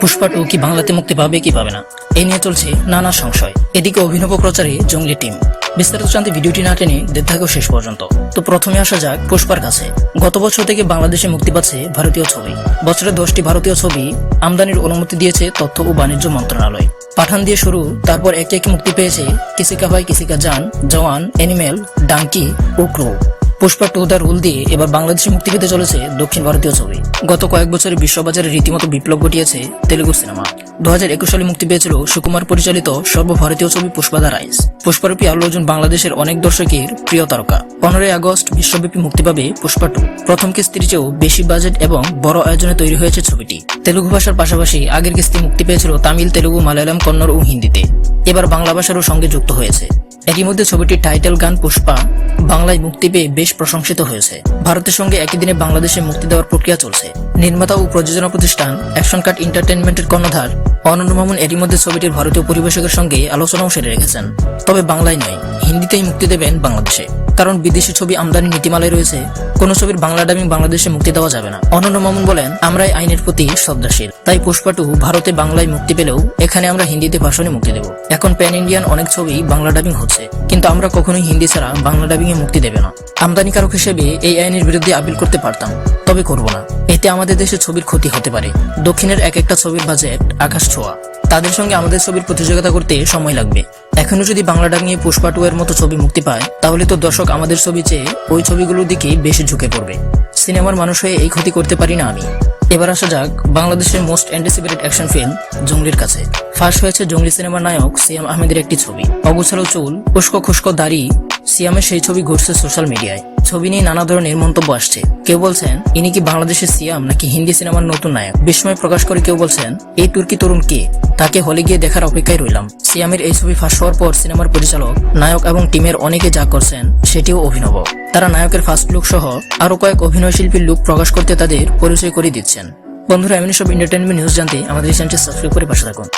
Pushpa two কি বাংলাতে মুক্তি পাবে কি পাবে না? এ নিয়ে চলছে নানা সংশয়। এদিকে অভিনব প্রচারে জঙ্গলি টিম। বিস্তারিত জানতে ভিডিওটি না টেনে থাকো শেষ পর্যন্ত। তো প্রথমে আসা যাক পুষ্পার কাছে। গত বছর থেকে বাংলাদেশে মুক্তি পাচ্ছে ভারতীয় ছবি। বছরে দশটি ভারতীয় ছবি আমদানির অনুমতি দিয়েছে তথ্য ও বাণিজ্য মন্ত্রণালয়। পাঠান দিয়ে শুরু, তারপর একে একে মুক্তি পেয়েছে কিসিকা ভাই, কিসিকা জান, জওয়ান অ্যানিমেল ডাঙ্কি ও Crew. Pushpa two the rule দিয়ে এবার বাংলাদেশে মুক্তি পেতে চলেছে দক্ষিণ ভারতীয় ছবি। গত কয়েক বছরে বিশ্ববাজারে রীতিমতো বিপ্লব ঘটিয়েছে তেলুগু সিনেমা। দু হাজার একুশ সালে মুক্তি পেয়েছিল সুকুমার পরিচালিত সর্বভারতীয় ছবি পুষ্পা দ্য রাইস পুষ্পারূপী আল্লু অর্জুন বাংলাদেশের অনেক দর্শকের প্রিয় তারকা। পনেরোই আগস্ট বিশ্বব্যাপী মুক্তি পাবে পুষ্পা টু প্রথম কিস্তির চেয়েও বেশি বাজেট এবং বড় আয়োজনে তৈরি হয়েছে ছবিটি। তেলুগু ভাষার পাশাপাশি আগের কিস্তি মুক্তি পেয়েছিল তামিল, তেলুগু, মালায়ালাম, কন্নড় ও হিন্দিতে। এবার বাংলা ভাষারও সঙ্গে যুক্ত হয়েছে। এরই মধ্যে ছবিটির টাইটেল গান পুষ্পা বাংলায় মুক্তি পেয়ে বেশ প্রশংসিত হয়েছে। ভারতের সঙ্গে একই দিনে বাংলাদেশে মুক্তি দেওয়ার প্রক্রিয়া চলছে। নির্মাতা ও প্রযোজনা প্রতিষ্ঠান অ্যাকশন কাট এন্টারটেনমেন্টের কর্ণধার অনন্য মামুন এরই মধ্যে ছবিটির ভারতীয় পরিবেশকের সঙ্গে আলোচনাও সেরে রেখেছেন। তবে বাংলায় নয়, হিন্দিতেই মুক্তি দেবেন বাংলাদেশে। কারণ বিদেশি ছবি আমদানি নীতিমালায় রয়েছে কোন ছবির বাংলা ডাবিং বাংলাদেশে মুক্তি দেওয়া যাবে না। অনন্য মামুন বলেন, আমরাই আইনের প্রতি শ্রদ্ধাশীল। তাই পুষ্পা টু ভারতে বাংলায় মুক্তি পেলেও এখানে আমরা হিন্দিতে ভাষণে মুক্তি দেব। এখন প্যান ইন্ডিয়ান অনেক ছবি বাংলা ডাবিং হচ্ছে। কিন্তু আমরা কখনোই হিন্দি ছাড়া বাংলা ডাবিং এ মুক্তি দেবে না। আমদানিকারক হিসেবে এই আইনের বিরুদ্ধে আপিল করতে পারতাম, তবে করব না। এতে আমাদের দেশে ছবির ক্ষতি হতে পারে। দক্ষিণের এক একটা ছবির বাজেট আকাশ ছোঁয়া। তাদের সঙ্গে আমাদের ছবির প্রতিযোগিতা করতে সময় লাগবে। এখনও যদি বাংলা ডাক নিয়ে পুষ্পা টু এর মতো ছবি মুক্তি পায়, তাহলে তো দর্শক আমাদের ছবি চেয়ে ওই ছবিগুলোর দিকেই বেশি ঝুঁকে পড়বে। সিনেমার মানুষ হয়ে এই ক্ষতি করতে পারি না আমি। এবার আসা যাক বাংলাদেশের মোস্ট অ্যান্টিসিপেটেড অ্যাকশন ফিল্ম, জঙ্গলির কাছে। ফার্স্ট হয়েছে জঙ্গলি সিনেমার নায়ক সিয়াম আহমেদের একটি ছবি। অগুছালো চুল, উস্কো খুস্কো দাড়ি সিয়ামের সেই ছবি ঘুরছে সোশ্যাল মিডিয়ায়। ছবি নিয়ে নানা ধরনের মন্তব্য আসছে। কেউ বলছেন, ইনি কি বাংলাদেশের সিয়াম নাকি হিন্দি সিনেমার নতুন নায়ক? বিস্ময় প্রকাশ করে কেউ বলছেন, এই তুর্কি তরুণ কে? তাকে হলে গিয়ে দেখার অপেক্ষায় রইলাম। সিয়ামের এই ছবি ফাঁস হওয়ার পর সিনেমার পরিচালক, নায়ক এবং টিমের অনেকে যা করছেন, সেটিও অভিনব। তারা নায়কের ফার্স্ট লুক সহ আরও কয়েক অভিনয় শিল্পীর লুক প্রকাশ করতে তাদের পরিচয় করে দিচ্ছেন। বন্ধুরা, এমনি সব এন্টারটেনমেন্ট নিউজ জানতে আমাদের চ্যানেলটি সাবস্ক্রাইব করে পাশে থাকুন।